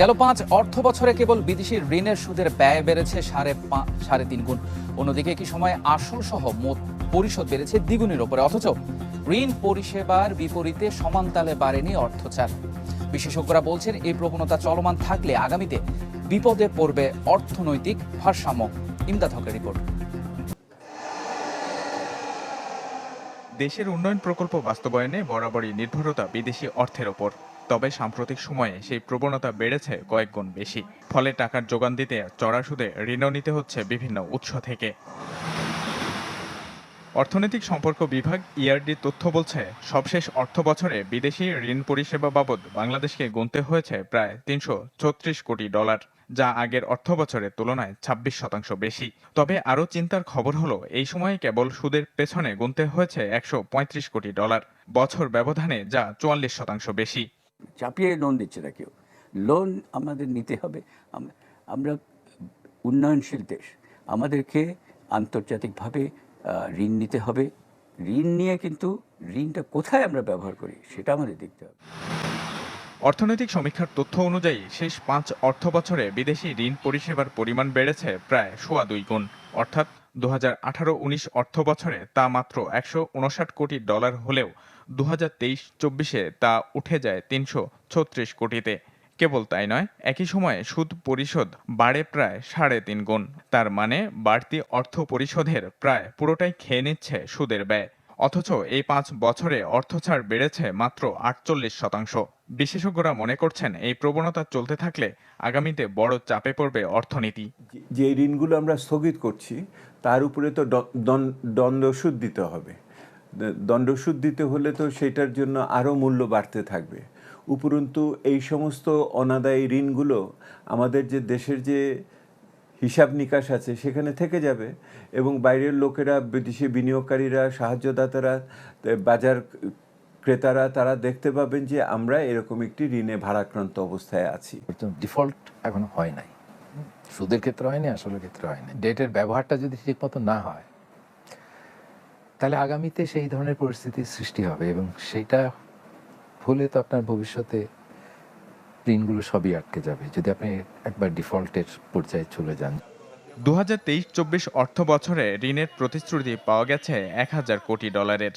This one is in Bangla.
গেল পাঁচ অর্থ বছরে কেবল বিদেশি ঋণের সুদের ব্যয় বেড়েছে সাড়ে সাড়ে তিন গুণ। অন্যদিকে একই সময়ে আসল সহ মোট পরিশোধ বেড়েছে দ্বিগুণের ওপরে। অথচ ঋণ পরিষেবার বিপরীতে সমান তালে বাড়েনি অর্থচার বিশেষজ্ঞরা বলছেন, এই প্রবণতা চলমান থাকলে আগামীতে বিপদে পড়বে অর্থনৈতিক ভারসাম্য। ইমদাদ হকের রিপোর্ট। দেশের উন্নয়ন প্রকল্প বাস্তবায়নে বরাবরই নির্ভরতা বিদেশি অর্থের ওপর। তবে সাম্প্রতিক সময়ে সেই প্রবণতা বেড়েছে কয়েক গুণ বেশি। ফলে টাকার যোগান দিতে চড়া সুদে ঋণও নিতে হচ্ছে বিভিন্ন উৎস থেকে। অর্থনৈতিক সম্পর্ক বিভাগ ইআরডি তথ্য বলছে, সবশেষ অর্থ বছরে বিদেশি ঋণ পরিষেবা বাবদ বাংলাদেশকে গুনতে হয়েছে প্রায় তিনশো ছত্রিশ কোটি ডলার, যা আগের অর্থ বছরের তুলনায় ছাব্বিশ শতাংশ বেশি। তবে আরও চিন্তার খবর হলো, এই সময়ে কেবল সুদের পেছনে গুনতে হয়েছে একশো পঁয়ত্রিশ কোটি ডলার, বছর ব্যবধানে যা চুয়াল্লিশ শতাংশ বেশি। চাপিয়ে লোন দিচ্ছে না কেউ। লোন আমাদের নিতে হবে। আমরা উন্নয়নশীল দেশ। আমাদেরকে আন্তর্জাতিকভাবে ঋণ নিতে হবে। ঋণ নিয়ে কিন্তু ঋণটা কোথায় আমরা ব্যবহার করি, সেটা আমাদের দেখতে হবে। অর্থনৈতিক সমীক্ষার তথ্য অনুযায়ী শেষ পাঁচ অর্থ বছরে বিদেশি ঋণ পরিষেবার পরিমাণ বেড়েছে প্রায় সোয়া দুই গুণ। অর্থাৎ দু হাজার আঠারো উনিশ অর্থ বছরে তা মাত্র একশো উনষাট কোটি ডলার হলেও দু হাজার তেইশ চব্বিশে তা উঠে যায় তিনশো ছত্রিশ কোটিতে। কেবল তাই নয়, একই সময়ে সুদ পরিশোধ বাড়ে প্রায় সাড়ে তিন গুণ। তার মানে বাড়তি অর্থ পরিশোধের প্রায় পুরোটাই খেয়ে নিচ্ছে সুদের ব্যয়। অথচ এই পাঁচ বছরে অর্থছাড় বেড়েছে মাত্র আটচল্লিশ শতাংশ। বিশেষজ্ঞরা মনে করছেন এই প্রবণতা চলতে থাকলে আগামীতে বড় চাপে পড়বে অর্থনীতি। যে- ঋণগুলো আমরা স্থগিত করছি, তার উপরে তো দণ্ডসুদ দিতে হবে। দণ্ডসুদ দিতে হলে তো সেটার জন্য আরও মূল্য বাড়তে থাকবে। উপরন্তু এই সমস্ত অনাদায়ী ঋণগুলো আমাদের যে দেশের যে হিসাব নিকাশ আছে সেখানে থেকে যাবে এবং বাইরের লোকেরা, বিদেশি বিনিয়োগকারীরা, সাহায্যদাতারা বাজার ক্রেতারা তারা দেখতে পাবেন যে আমরা এরকম একটি ঋণে ভারাক্রান্ত অবস্থায় আছি। ডিফল্ট এখনও হয় নাই। সুদের ক্ষেত্রে হয়নি আসলের ক্ষেত্রে হয়নি। ডেটের ব্যবহারটা যদি ঠিক মতো না হয় তাহলে আগামীতে সেই ধরনের পরিস্থিতির সৃষ্টি হবে এবং সেইটা হলে তো আপনার ভবিষ্যতে ঋণগুলো সবই আটকে যাবে যদি আপনি একবার ডিফল্টের পর্যায়ে চলে যান। দু হাজার তেইশ চব্বিশ অর্থ বছরে ঋণের প্রতিশ্রুতি পাওয়া গেছে এক হাজার কোটি ডলারের।